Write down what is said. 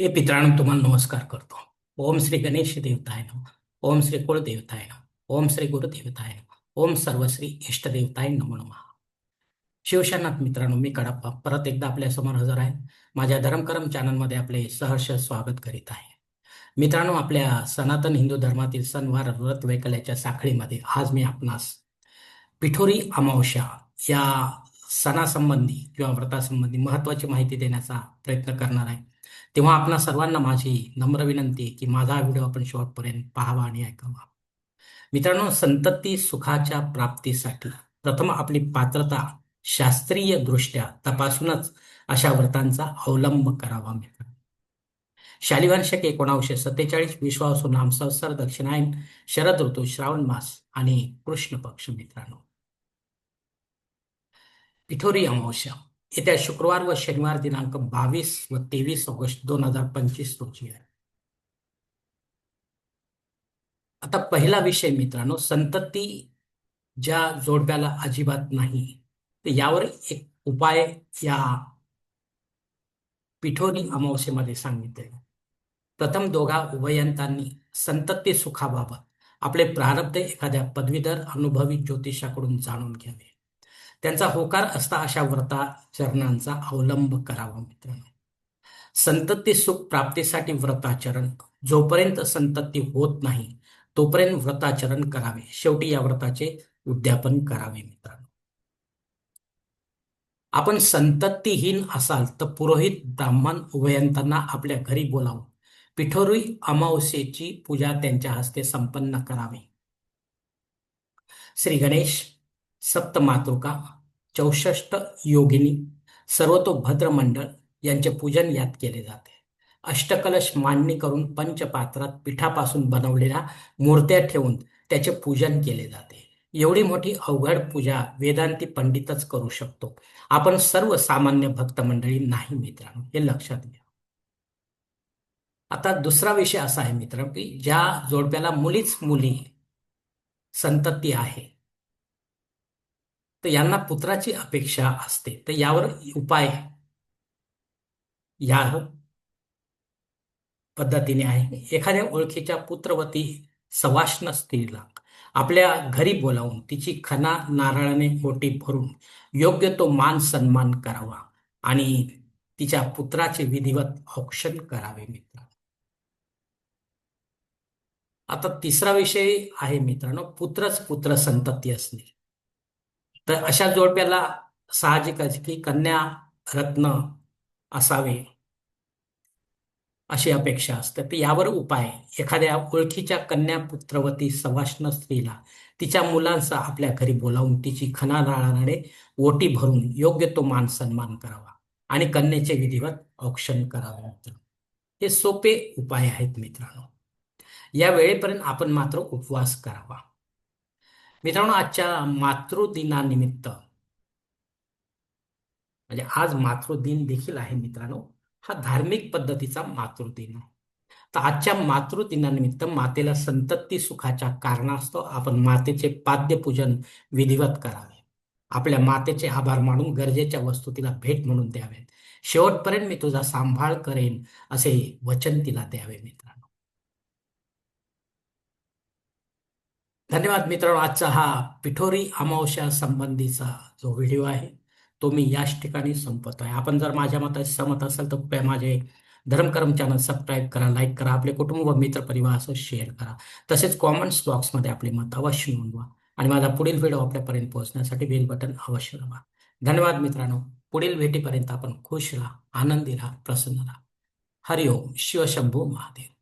हे पितरांनो तुम्हाला नमस्कार करतो. ओम श्री गणेश देवताय नम ओम श्री कुळ देवताय नम ओम श्री गुरुदेवताय नम ओम सर्वश्री इष्टदेवताय नमो नम. शिवशनाथ मित्रांनो मी कडप्पा परत एकदा आपल्यासमोर हजर आहे. माझ्या धर्मकरम चॅनलमध्ये आपले सहर्ष स्वागत करीत आहे. मित्रांनो आपल्या सनातन हिंदू धर्मातील सणवार व्रत वैकल्याच्या साखळीमध्ये आज मी आपणास पिठोरी अमावस्या या सणासंबंधी किंवा व्रतासंबंधी महत्वाची माहिती देण्याचा प्रयत्न करणार आहे. तेव्हा आपणा सर्वांना माझी नम्र विनंती की माझा व्हिडिओ आपण शेवटपर्यंत पाहावा आणि ऐकावा. मित्रांनो संतती सुखाच्या प्राप्तीसाठी प्रथम आपली पात्रता शास्त्रीय दृष्ट्या तपासूनच अशा व्रतांचा अवलंब करावा मित्रांनो शालिवान शके एकोणावीसशे सत्तेचाळीस विश्वासू नाम संवत्सर दक्षिणायन शरद ऋतू श्रावण मास आणि कृष्ण पक्ष मित्रांनो. पिठोरी अमावस्या. येत्या शुक्रवार व शनिवार दिनांक बावीस व तेवीस ऑगस्ट दोन हजार पंचवीस रोजी आहे. आता पहिला विषय मित्रांनो संतती ज्या जोडप्याला अजिबात नाही तर यावर एक उपाय या पिठोरी अमावस्येमध्ये सांगितले प्रथम दोघा उभयंतांनी संतती सुखाबाबत आपले प्रारब्ध एखाद्या पदवीधर अनुभवी ज्योतिषाकडून जाणून घ्यावे. त्यांचा होकार असता अशा व्रताचरणांचा अवलंब करावा मित्रांनो. संतती सुख प्राप्तीसाठी व्रताचरण. जोपर्यंत संतती होत नाही तोपर्यंत व्रताचरण करावे. शेवटी या व्रताचे उद्यापन करावे मित्रांनो. आपण संततीहीन असाल तर पुरोहित ब्राह्मण उभयंतांना आपल्या घरी बोलावं. पिठोरी अमावस्येची पूजा त्यांच्या हस्ते संपन्न करावी. श्री गणेश सप्त मातृका चौसष्ट योगिनी सर्वतोभद्र मंडळ यांचे पूजन यात केले जाते. अष्टकलश मांडणी करून पंचपात्रात पिठापासून बनवलेल्या मूर्त्या ठेवून त्याचे पूजन केले जाते. एवढी मोठी अवघड पूजा वेदांती पंडितच करू शकतो. आपण सर्व सामान्य भक्त मंडळी नाही मित्रांनो हे लक्षात घ्या. आता दुसरा विषय असा आहे मित्र की ज्या जोडप्याला मुलीच मुली संतती आहे तर यांना पुत्राची अपेक्षा असते. तर यावर उपाय या पद्धतीने आहे. एखाद्या ओळखीच्या पुत्रवती सवाष्ण स्त्रीला आपल्या घरी बोलावून तिची खना नारळाने ओटी भरून योग्य तो मान सन्मान करावा आणि तिच्या पुत्राचे विधिवत औक्षण करावे मित्र. आता तिसरा विषय आहे मित्रांनो पुत्रच पुत्र संतती असणे. तर अशा जोडप्याला साहजिकच की कन्या रत्न असावे अशी अपेक्षा असते. तर यावर उपाय एखाद्या ओळखीच्या कन्या पुत्रवती सवाष्ण स्त्रीला तिच्या मुलांचा आपल्या घरी बोलावून तिची खनाराळाने ओटी भरून योग्य तो मान सन्मान करावा आणि कन्याचे विधिवत औक्षण करावे मित्र. हे सोपे उपाय आहेत मित्रांनो. या वेळेपर्यंत आपण मात्र उपवास करावा. मित्रांनो आजच्या मातृदिनानिमित्त म्हणजे आज मातृदिन देखील आहे मित्रांनो हा धार्मिक पद्धतीचा मातृदिन. आहे तर आजच्या मातृदिनानिमित्त मातेला संतती सुखाच्या कारणास्तव आपण मातेचे पाद्यपूजन विधिवत करावे. आपल्या मातेचे आभार मानून गरजेच्या वस्तू तिला भेट म्हणून द्यावेत. शेवटपर्यंत मी तुझा सांभाळ करेन असे वचन तिला द्यावे मित्रांनो. धन्यवाद मित्रांनो. आजचा हा पिठोरी अमावस्या संबंधीचा जो व्हिडिओ आहे तो मी याच ठिकाणी संपत आहे आपण जर माझ्या मतात सहमत असाल तर कृपया माझे धर्मकर्म चॅनल सबस्क्राईब करा लाईक करा आपले कुटुंब व मित्र परिवारासह शेअर करा. तसेच कॉमेंट्स बॉक्समध्ये आपले मत अवश्य नोंदवा आणि माझा पुढील व्हिडिओ आपल्यापर्यंत पोहोचण्यासाठी बेल बटन अवश्य दाबा. धन्यवाद मित्रांनो. पुढील भेटीपर्यंत आपण खुश राहा आनंदी राहा प्रसन्न राहा. हरिओम. शिवशंभू महादेव.